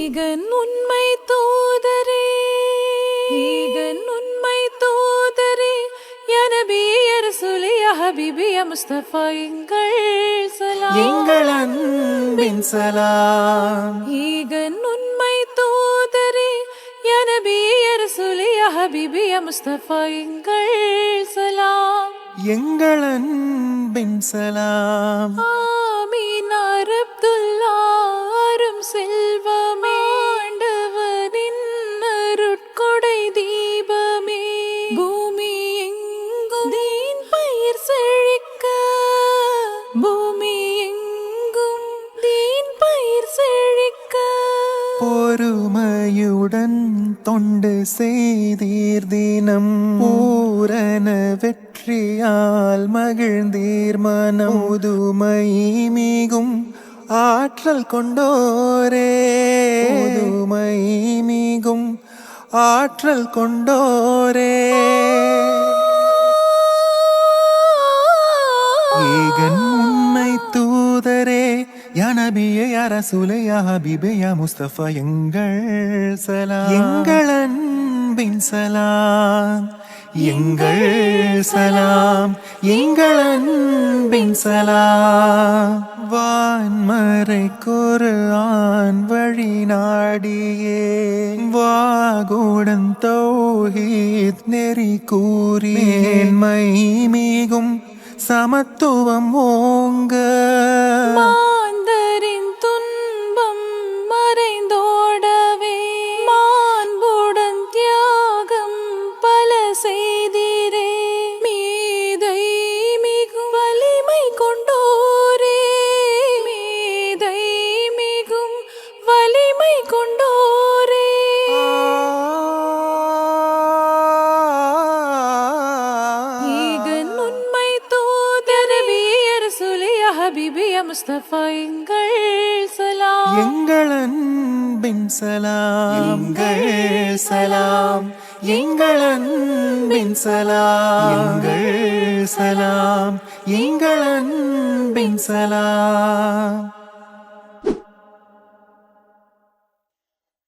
Eigen உண்மை தூதரே eigen உண்மை தூதரே யா நபி யா ரசூலே யா ஹபீபி யா முஸ்தபா எங்கள் சலாம். எங்கள் அன்பின் சலாம். ஈகன் உண்மை தூதரே யா நபி யா ரசூலே யா ஹபீபி யா முஸ்தபா எங்கள் சலாம். எங்கள் அன்பின் சலாம். பொறுமையுடன் தொண்டு செய்தீர் தினம். பூரண வெற்றியால் மகிழ்ந்தீர் மனம். முதுமை மிகும் ஆற்றல் கொண்டோரே. முதுமை மிகும் ஆற்றல் கொண்டோரே. யா நபியே யா ரசூலே யா ஹபீபே யா முஸ்தபா எங்கள் சலாம். எங்கள் அன்பின் சலாம். எங்கள் சலாம். எங்கள் அன்பின் சலாம். வான்மறை ஆண் வழி நாடியே. வாகுடன் தௌஹீத் நெறி கூறி. மேன்மை மிகும் சமத்துவம் ஓங்க. அரசுலே ஹபீபி முஸ்தபா எங்கள் சலாம். எங்கள் அன்பின் சலாம். எங்கள் சலாம். எங்கள் அன்பின் சலாம். எங்கள் சலாம். எங்கள் அன்பின் சலாம்.